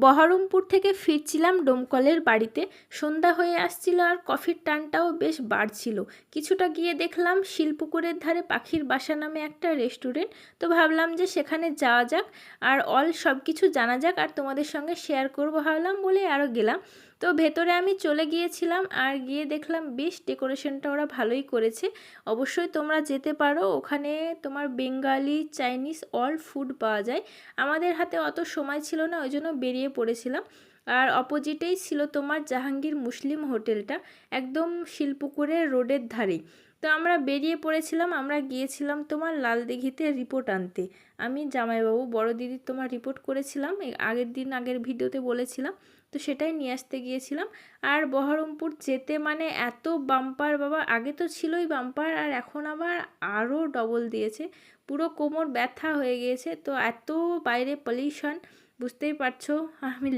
বহরমপুর থেকে ফিরছিলাম ডোমকলের বাড়িতে। সন্ধ্যা হয়ে আসছিল আর কফির টানটাও বেশ বাড়ছিল। কিছুটা গিয়ে দেখলাম শিলপুকুরের ধারে পাখির বাসা নামে একটা রেস্টুরেন্ট। তো ভাবলাম যে সেখানে যাওয়া যাক। আর অল সব কিছু জানা যাক। আর তোমাদের সঙ্গে শেয়ার করব ভাবলাম বলে আরও গেলাম। তো ভেতরে আমি চলে গিয়েছিলাম আর গিয়ে দেখলাম, বেশ, ডেকোরেশনটা ওরা ভালোই করেছে। অবশ্যই তোমরা যেতে পারো। ওখানে তোমার বেঙ্গালি, চাইনিজ, অল ফুড পাওয়া যায়। আমাদের হাতে অত সময় ছিল না, ওই জন্য বেরিয়ে পড়েছিলাম। আর অপোজিটেই ছিল তোমার জাহাঙ্গীর মুসলিম হোটেলটা, একদম শিলপুকুরের রোডের ধারেই। তো আমরা বেরিয়ে পড়েছিলাম, আমরা গিয়েছিলাম তোমার লাল দিঘিতে রিপোর্ট আনতে। আমি জামাইবাবু, বড় দিদির তোমার রিপোর্ট করেছিলাম আগের দিন আগের ভিডিওতে বলেছিলাম, তো সেটাই নিয়ে আসতে গিয়েছিলাম। আর বহরমপুর যেতে মানে এত বাম্পার বাবা, আগে তো ছিলই বাম্পার, আর এখন আবার আরও ডবল দিয়েছে। পুরো কোমর ব্যথা হয়ে গিয়েছে, তো এত বাইরে পলিউশন, বুঝতেই পারছ, আমি